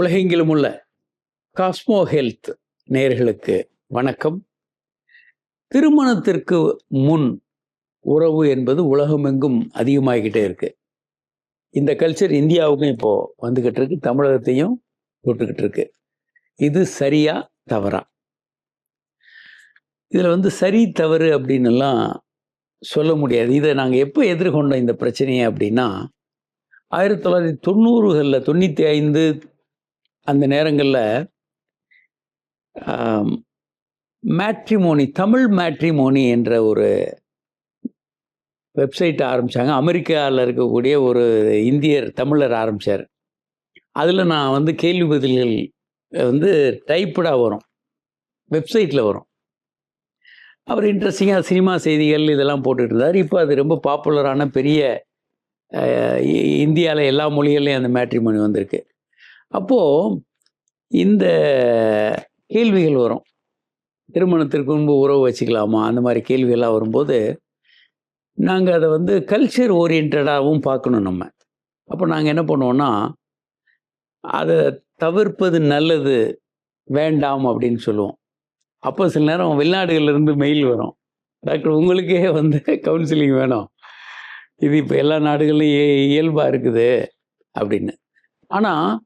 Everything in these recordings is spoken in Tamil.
உலகெங்கிலும் உள்ள காஸ்மோ ஹெல்த் நேயர்களுக்கு வணக்கம். திருமணத்திற்கு முன் உறவு என்பது உலகமெங்கும் அதிகமாகிக்கிட்டே இருக்கு. இந்த கல்ச்சர் இந்தியாவுக்கும் இப்போ வந்துக்கிட்டு இருக்கு தமிழகத்தையும் தொட்டுக்கிட்டு இருக்கு. இது சரியா தவறா? இதில் வந்து சரி தவறு அப்படின்னுலாம் சொல்ல முடியாது. இதை நாங்கள் எப்போ எதிர்கொண்டோம் இந்த பிரச்சனையை அப்படின்னா ஆயிரத்தி தொள்ளாயிரத்தி தொண்ணூறுகளில் தொண்ணூற்றி ஐந்து அந்த நேரங்களில் மேட்ரிமோனி தமிழ் மேட்ரிமோனி என்ற ஒரு வெப்சைட் ஆரம்பித்தாங்க அமெரிக்காவில் இருக்கக்கூடிய ஒரு இந்தியர் தமிழர் ஆரம்பித்தார் அதில் நான் வந்து கேள்வி பதில்கள் வந்து டைப்படாக வரும். வெப்சைட்டில் வரும். அவர் இன்ட்ரெஸ்டிங்காக சினிமா செய்திகள் இதெல்லாம் போட்டுட்டு இருந்தார். இப்போ அது ரொம்ப பாப்புலரான பெரிய இந்தியாவில் எல்லா மொழிகள்லையும் அந்த மேட்ரிமோனி வந்திருக்கு. அப்போது இந்த கேள்விகள் வரும். திருமணத்திற்கு முன்பு உறவு வச்சுக்கலாமா? அந்த மாதிரி கேள்விகள்லாம் வரும்போது நாங்கள் அதை வந்து கல்ச்சர் ஓரியன்டாகவும் பார்க்கணும் நம்ம. அப்போ நாங்கள் என்ன பண்ணுவோன்னா அதை தவிர்ப்பது நல்லது வேண்டாம் அப்படின்னு சொல்லுவோம். அப்போ சில நேரம் வெளிநாடுகள்லேருந்து மெயில் வரும். டாக்டர் உங்களுக்கே வந்து கவுன்சிலிங் வேணும். இது இப்போ எல்லா நாடுகள்லையும் இயல்பாக இருக்குது. அப்படின்னு. ஆனால்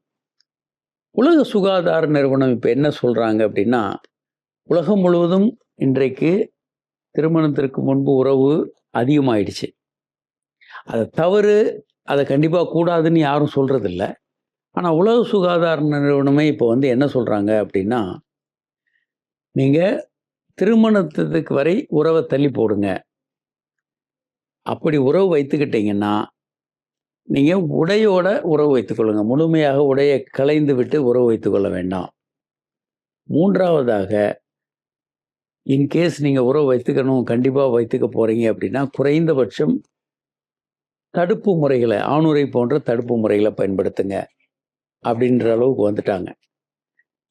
உலக சுகாதார நிறுவனம் இப்போ என்ன சொல்கிறாங்க அப்படின்னா உலகம் முழுவதும் இன்றைக்கு திருமணத்திற்கு முன்பு உறவு அதிகமாயிடுச்சு. அதை தவறு அதை கண்டிப்பாக கூடாதுன்னு யாரும் சொல்கிறதில்ல ஆனால் உலக சுகாதார நிறுவனமே இப்போ வந்து என்ன சொல்கிறாங்க அப்படின்னா நீங்கள் திருமணத்துக்கு வரை உறவை தள்ளி போடுங்க. அப்படி உறவு வைத்துக்கிட்டீங்கன்னா நீங்கள் உடையோட உறவு வைத்துக்கொள்ளுங்க முழுமையாக உடையை கலைந்து விட்டு உறவு வைத்துக்கொள்ள வேண்டாம். மூன்றாவதாக இன்கேஸ் நீங்கள் உறவு வைத்துக்கணும் கண்டிப்பாக வைத்துக்க போகிறீங்க அப்படின்னா குறைந்தபட்சம் தடுப்பு முறைகளை ஆணுரை போன்ற தடுப்பு முறைகளை பயன்படுத்துங்க அப்படின்ற அளவுக்கு வந்துட்டாங்க.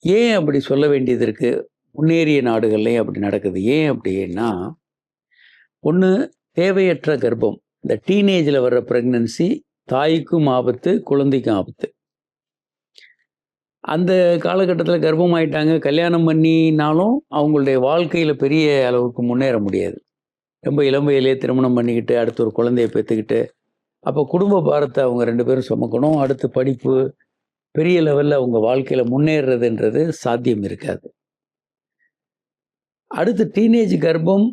ஏன் அப்படி சொல்ல வேண்டியது இருக்குது முன்னேறிய நாடுகள்லேயும் அப்படி நடக்குது. ஏன் அப்படின்னா ஒன்று தேவையற்ற கர்ப்பம். இந்த டீனேஜில் வர்ற ப்ரெக்னன்சி தாய்க்கும் ஆபத்து குழந்தைக்கும் ஆபத்து. அந்த காலகட்டத்தில் கர்ப்பமாயிட்டாங்க. கல்யாணம் பண்ணினாலும் அவங்களுடைய வாழ்க்கையில் பெரிய அளவுக்கு முன்னேற முடியாது. ரொம்ப இளம் வயதிலே திருமணம் பண்ணிக்கிட்டு அடுத்து ஒரு குழந்தைய பெற்றுக்கிட்டு அப்போ குடும்ப பாரத்தை அவங்க ரெண்டு பேரும் சுமக்கணும். அடுத்து படிப்பு பெரிய லெவலில் அவங்க வாழ்க்கையில் முன்னேறதுன்றது சாத்தியம் இருக்காது. அடுத்து டீனேஜ் கர்ப்பம்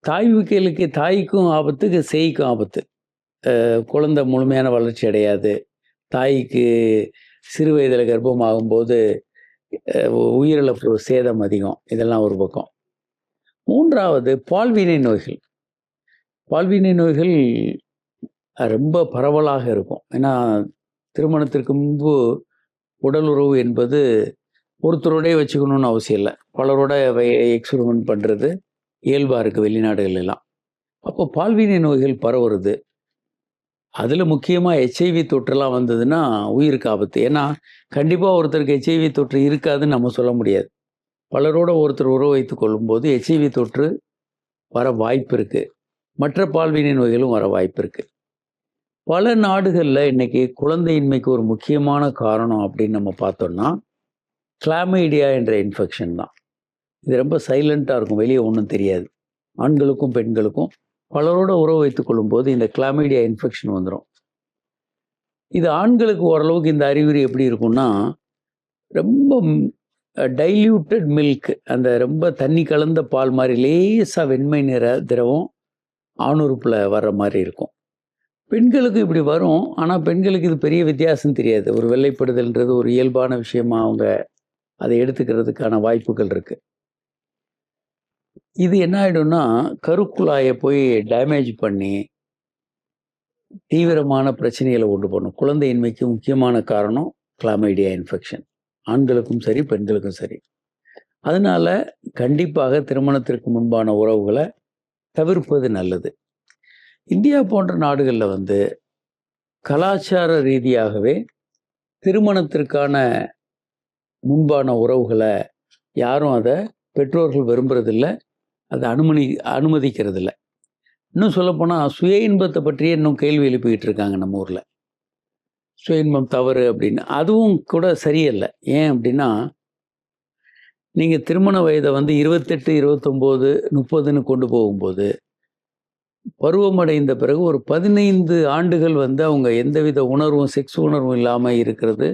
தாய் வீக்கைகளுக்கு தாய்க்கும் ஆபத்து செய்க்கும் ஆபத்து. குழந்தை முழுமையான வளர்ச்சி அடையாது. தாய்க்கு சிறு வயதில் கர்ப்பமாகும்போது உயிரிழப்பு சேதம் அதிகம். இதெல்லாம் ஒரு பக்கம். மூன்றாவது பால்வினை நோய்கள். பால்வினை நோய்கள் ரொம்ப பரவலாக இருக்கும். ஏன்னா திருமணத்திற்கு முன்பு உடல் உறவு என்பது ஒருத்தரோடய வச்சுக்கணும்னு அவசியம் இல்லை. பலரோட எக்ஸ்பெரிமெண்ட் பண்ணுறது இயல்பாக இருக்குது வெளிநாடுகள் எல்லாம் அப்போ பால்வினை நோய்கள் பரவுறது அதில் முக்கியமாக ஹெச்ஐவி தொற்றுலாம் வந்ததுன்னா உயிருக்கு ஆபத்து. ஏன்னா கண்டிப்பாக ஒருத்தருக்கு ஹெச்ஐவி தொற்று இருக்காதுன்னு நம்ம சொல்ல முடியாது. பலரோட ஒருத்தர் உறவு வைத்து கொள்ளும்போது ஹெச்ஐவி தொற்று வர வாய்ப்பு இருக்குது மற்ற பால்வினை நோய்களும் வர வாய்ப்பு இருக்குது பல நாடுகளில் இன்றைக்கி குழந்தையின்மைக்கு ஒரு முக்கியமான காரணம் அப்படின்னு நம்ம பார்த்தோம்னா கிளாமைடியா என்ற இன்ஃபெக்ஷன் தான். இது ரொம்ப சைலண்ட்டாக இருக்கும். வெளியே ஒன்றும் தெரியாது. ஆண்களுக்கும் பெண்களுக்கும் பலரோட உறவு வைத்துக் கொள்ளும்போது இந்த கிளாமீடியா இன்ஃபெக்ஷன் வந்துடும் இது ஆண்களுக்கு ஓரளவுக்கு இந்த அறிகுறி எப்படி இருக்கும்னா ரொம்ப டைல்யூட்டட் மில்க் அந்த ரொம்ப தண்ணி கலந்த பால் மாதிரி லேசாக வெண்மை நிற திரவம் ஆணுறுப்பில் வர்ற மாதிரி இருக்கும். பெண்களுக்கு இப்படி வரும். ஆனால் பெண்களுக்கு இது பெரிய வித்தியாசம் தெரியாது. ஒரு வெள்ளைப்படுதல்ன்றது ஒரு இயல்பான விஷயமா அவங்க அதை எடுத்துக்கிறதுக்கான வாய்ப்புகள் இருக்குது இது என்ன ஆகிடும்னா கருக்குழாயை போய் டேமேஜ் பண்ணி தீவிரமான பிரச்சனைகளை உண்டு பண்ணும். குழந்தையின்மைக்கு முக்கியமான காரணம் கிளாமைடியா இன்ஃபெக்ஷன் ஆண்களுக்கும் சரி பெண்களுக்கும் சரி. அதனால் கண்டிப்பாக திருமணத்திற்கு முன்பான உறவுகளை தவிர்ப்பது நல்லது. இந்தியா போன்ற நாடுகளில் வந்து கலாச்சார ரீதியாகவே திருமணத்திற்கான முன்பான உறவுகளை யாரும் அதை பெற்றோர்கள் விரும்புறதில்ல. அதை அனுமதி அனுமதிக்கிறதில்ல. இன்னும் சொல்லப்போனால் சுய இன்பத்தை பற்றியே இன்னும் கேள்வி எழுப்பிக்கிட்டு இருக்காங்க நம்ம ஊரில். சுய இன்பம் தவறு அப்படின்னு. அதுவும் கூட சரியில்லை. ஏன் அப்படின்னா நீங்கள் திருமண வயதை வந்து இருபத்தெட்டு இருபத்தொம்போது முப்பதுன்னு கொண்டு போகும்போது பருவமடைந்த பிறகு ஒரு பதினைந்து ஆண்டுகள் வந்து அவங்க எந்தவித உணர்வும் செக்ஸ் உணர்வும் இல்லாமல் இருக்கிறது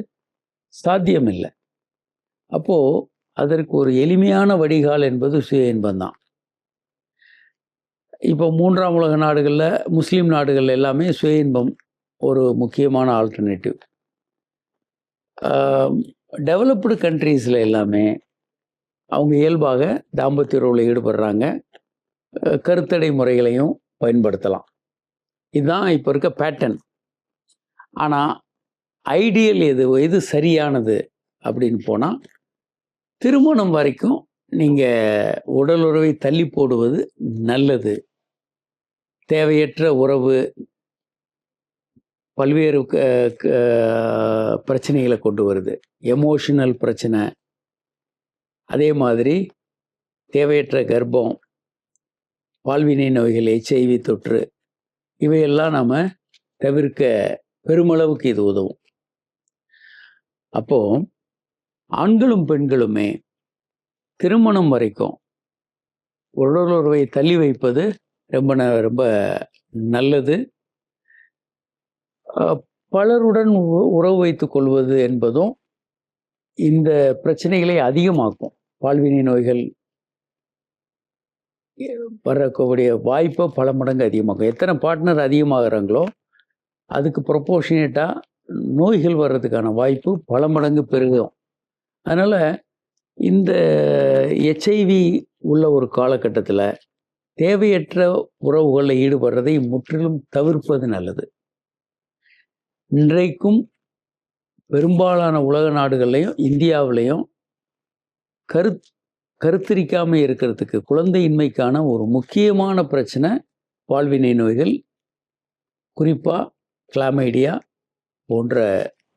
சாத்தியம் இல்லை அப்போது அதற்கு ஒரு எளிமையான வடிகால் என்பது சுய இன்பம்தான். இப்போ மூன்றாம் உலக நாடுகளில் முஸ்லீம் நாடுகள் எல்லாமே சுய இன்பம் ஒரு முக்கியமான ஆல்டர்னேட்டிவ் டெவலப்டு கண்ட்ரீஸில் எல்லாமே அவங்க இயல்பாக தாம்பத்திய உறவில் ஈடுபடுறாங்க. கருத்தடை முறைகளையும் பயன்படுத்தலாம். இதுதான் இப்போ இருக்க பேட்டர்ன் ஆனால் ஐடியல் எது எது சரியானது அப்படின்னு போனால் திருமணம் வரைக்கும் நீங்கள் உடல் உறவை தள்ளி போடுவது நல்லது. தேவையற்ற உறவு பல்வேறு க- க- பிரச்சனைகளை கொண்டு வருது. எமோஷனல் பிரச்சனை. அதே மாதிரி தேவையற்ற கர்ப்பம் பால்வினை நோய்கள் எச்ஐவி தொற்று இவையெல்லாம் நாம் தவிர்க்க பெருமளவுக்கு இது உதவும். அப்போ ஆண்களும் பெண்களுமே திருமணம் வரைக்கும் உடலுறவை தள்ளி வைப்பது ரொம்ப ந- ரொம்ப நல்லது. பலருடன் உ- உறவு வைத்துக் கொள்வது என்பதும் இந்த பிரச்சனைகளை அதிகமாக்கும். பால்வினை நோய்கள் வரக்கூடிய வாய்ப்பை பல மடங்கு அதிகமாக்கும் எத்தனை பார்ட்னர் அதிகமாகிறாங்களோ அதுக்கு ப்ரொப்போர்ஷனேட்டாக நோய்கள் வர்றதுக்கான வாய்ப்பு பல மடங்கு பெருகும் அதனால் இந்த எச்ஐவி உள்ள ஒரு காலகட்டத்தில் தேவையற்ற உறவுகளில் ஈடுபடுறதை முற்றிலும் தவிர்ப்பது நல்லது. இன்றைக்கும் பெரும்பாலான உலக நாடுகள்லையும் இந்தியாவிலையும் கரு கருத்தரிக்காமல் இருக்கிறதுக்கு குழந்தையின்மைக்கான ஒரு முக்கியமான பிரச்சனை வாழ்வினை நோய்கள் குறிப்பாக கிளாமைடியா போன்ற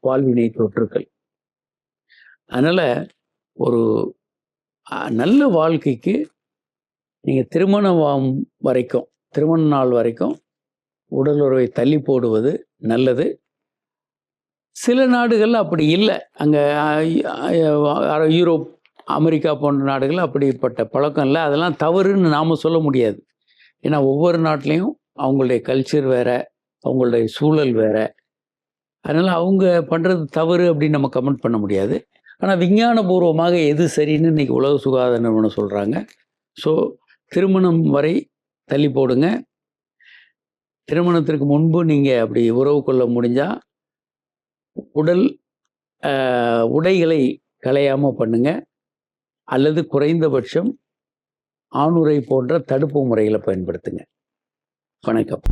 வாழ்வினை தொற்றுக்கள். அதனால் ஒரு நல்ல வாழ்க்கைக்கு நீங்கள் திருமணம் வரைக்கும் திருமண நாள் வரைக்கும் உடல் உறவை தள்ளி போடுவது நல்லது. சில நாடுகளில் அப்படி இல்லை. அங்கே யூரோப் அமெரிக்கா போன்ற நாடுகள் அப்படிப்பட்ட பழக்கம் இல்லை. அதெல்லாம் தவறுன்னு நாம் சொல்ல முடியாது. ஏன்னா ஒவ்வொரு நாட்டிலையும் அவங்களுடைய கல்ச்சர் வேறு அவங்களுடைய சூழல் வேறு. அதனால் அவங்க பண்ணுறது தவறு அப்படின்னு நம்ம கமெண்ட் பண்ண முடியாது. ஆனால் விஞ்ஞானபூர்வமாக எது சரின்னு இன்னைக்கு உலக சுகாதார நிறுவனம் சொல்கிறாங்க ஸோ திருமணம் வரை தள்ளி போடுங்க. திருமணத்திற்கு முன்பு நீங்கள் அப்படி உறவு கொள்ள முடிஞ்சால் உடல் உடைகளை களையாமல் பண்ணுங்கள் அல்லது குறைந்தபட்சம் ஆணுரை போன்ற தடுப்பு முறைகளை பயன்படுத்துங்க. வணக்கம்.